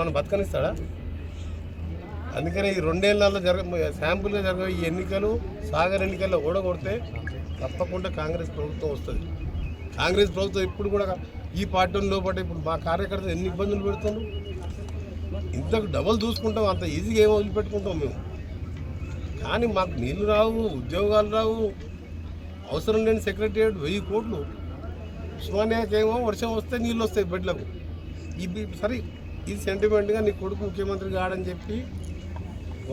మనం బతకనిస్తాడా? అందుకనే ఈ రెండేళ్ళలో జరగ శాంపుల్గా జరగ ఈ ఎన్నికలు సాగర్ ఎన్నికల్లో ఓడగొడితే తప్పకుండా కాంగ్రెస్ ప్రభుత్వం వస్తుంది. కాంగ్రెస్ ప్రభుత్వం ఇప్పుడు కూడా ఈ పార్టీలో లోపల ఇప్పుడు మా కార్యకర్తలు ఎన్ని ఇబ్బందులు పెడుతున్నారు? ఇంతకు డబల్ చూసుకుంటాం అంత ఈజీగా ఏమో వదిలిపెట్టుకుంటాం మేము. కానీ మాకు నీళ్ళు రావు ఉద్యోగాలు రావు అవసరం లేని సెక్రటరియట్ వెయ్యి కోట్లు. ఉస్మానియాకేమో వర్షం వస్తే నీళ్ళు వస్తాయి బెడ్లకు. ఇవి సరే ఇది సెంటిమెంట్గా నీ కొడుకు ముఖ్యమంత్రి కాడని చెప్పి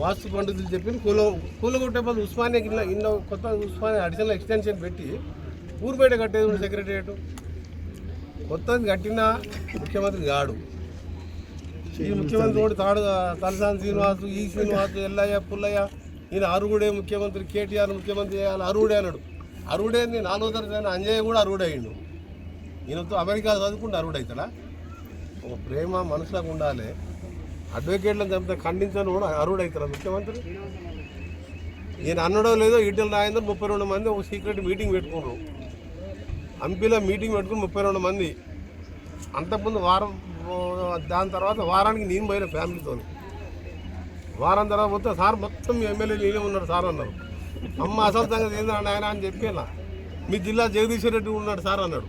వాస్తు పండితులు చెప్పి కూల కూలగొట్టే బదులు ఉస్మానియాకి ఇన్న ఇన్న కొత్త ఉస్మానియా అడిషనల్ ఎక్స్టెన్షన్ పెట్టి ఊరు బయట కట్టేది ఉంది సెక్రటరియట్. కొత్తది కట్టిన ముఖ్యమంత్రి కాడు. ఈ ముఖ్యమంత్రి కూడా తాడు తలసాని శ్రీనివాసు ఈ శ్రీనివాసు ఎల్లయ్య పుల్లయ్య ఈయన అరుగుడే ముఖ్యమంత్రి కేటీఆర్ ముఖ్యమంత్రి చేయాలి అరుగుడే అన్నాడు. అరుగుడే నాలుగో తరగతి అంజయ్య కూడా అరుగుడే అయ్యిండు ఈయనతో అమెరికా చదువుకుంటే అరుగుడు అవుతాడా ఒక ప్రేమ మనసులకు ఉండాలి. అడ్వకేట్లను చంపితే ఖండించని కూడా అరువుడు అవుతారా ముఖ్యమంత్రి. ఈయన అన్నడో లేదో ఈటెల రాయందరూ ముప్పై రెండు మంది ఒక సీక్రెట్ మీటింగ్ పెట్టుకున్నారు. హంపీలో మీటింగ్ పెట్టుకుని ముప్పై రెండు మంది. అంతకుముందు వారం దాని తర్వాత వారానికి నేను పోయిన ఫ్యామిలీతో వారం తర్వాత పోతే సార్ మొత్తం మీ ఎమ్మెల్యే నేనే ఉన్నాడు సార్ అన్నారు. అమ్మ అసలు సంగతి ఏంటంటే ఆయన అని చెప్పేలా. మీ జిల్లా జగదీశ్వర్ రెడ్డి ఉన్నాడు సార్ అన్నాడు.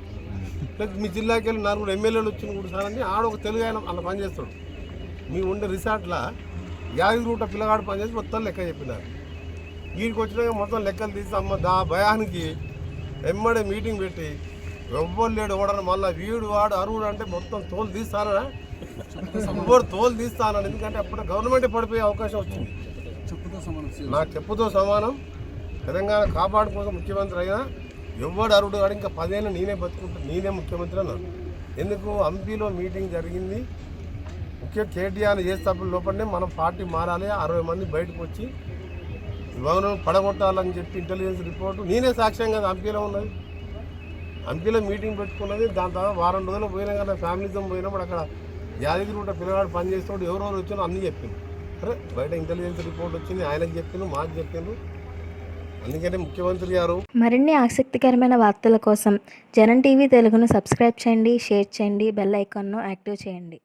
ప్లస్ మీ జిల్లాకి వెళ్ళి నలుగురు ఎమ్మెల్యేలు వచ్చిన కూడా సార్ అని ఆడ ఒక తెలుగు ఆయన అలా పనిచేస్తాడు. మీ ఉండే రిసార్ట్లో యాదగిరిగుట్ట పిల్లగాడు పనిచేసి మొత్తం లెక్క చెప్పినారు. వీడికి వచ్చినాక మొత్తం లెక్కలు తీసి అమ్మ దా భయానికి ఎమ్మడే మీటింగ్ పెట్టి ఎవ్వరు లేడు ఓడని మళ్ళీ వీడు వాడు అరువుడు అంటే మొత్తం తోలు తీస్తానా ఎవ్వరు తోలు తీస్తానని ఎందుకంటే అప్పుడు గవర్నమెంట్ పడిపోయే అవకాశం వచ్చింది. నా చెప్పుతో సమానం. తెలంగాణ కాపాడుకోసం ముఖ్యమంత్రి అయినా ఎవ్వడు అరుడు కాడు ఇంకా పదేళ్ళు నేనే బతుకుంటా నేనే ముఖ్యమంత్రి అన్నాడు. ఎందుకు? హంపీలో మీటింగ్ జరిగింది. ముఖ్య కేటీఆర్ చేసేటప్పుడు లోపలనే మనం పార్టీ మారాలి అరవై మంది బయటకు వచ్చి ఈ భవనం పడగొట్టాలని చెప్పి ఇంటెలిజెన్స్ రిపోర్టు నేనే సాక్ష్యం కదా హంపీలో ఉన్నది. హంపీలో మీటింగ్ పెట్టుకున్నది దాని తర్వాత వారం రోజులు పోయినా కదా ఫ్యామిలీతో పోయినప్పుడు అక్కడ యాదగిరి ఉంటే పిల్లగాడు పని చేసేవాడు ఎవరెవరు వచ్చినా అన్నీ చెప్పింది అరే బయట ఇంటెలిజెన్స్ రిపోర్ట్ వచ్చింది ఆయనకు చెప్పిండు మాకు చెప్పిండు అందుకనే ముఖ్యమంత్రి గారు మరిన్ని ఆసక్తికరమైన వార్తల కోసం జనం టీవీ తెలుగును సబ్స్క్రైబ్ చేయండి షేర్ చేయండి బెల్ ఐకాన్ను యాక్టివ్ చేయండి.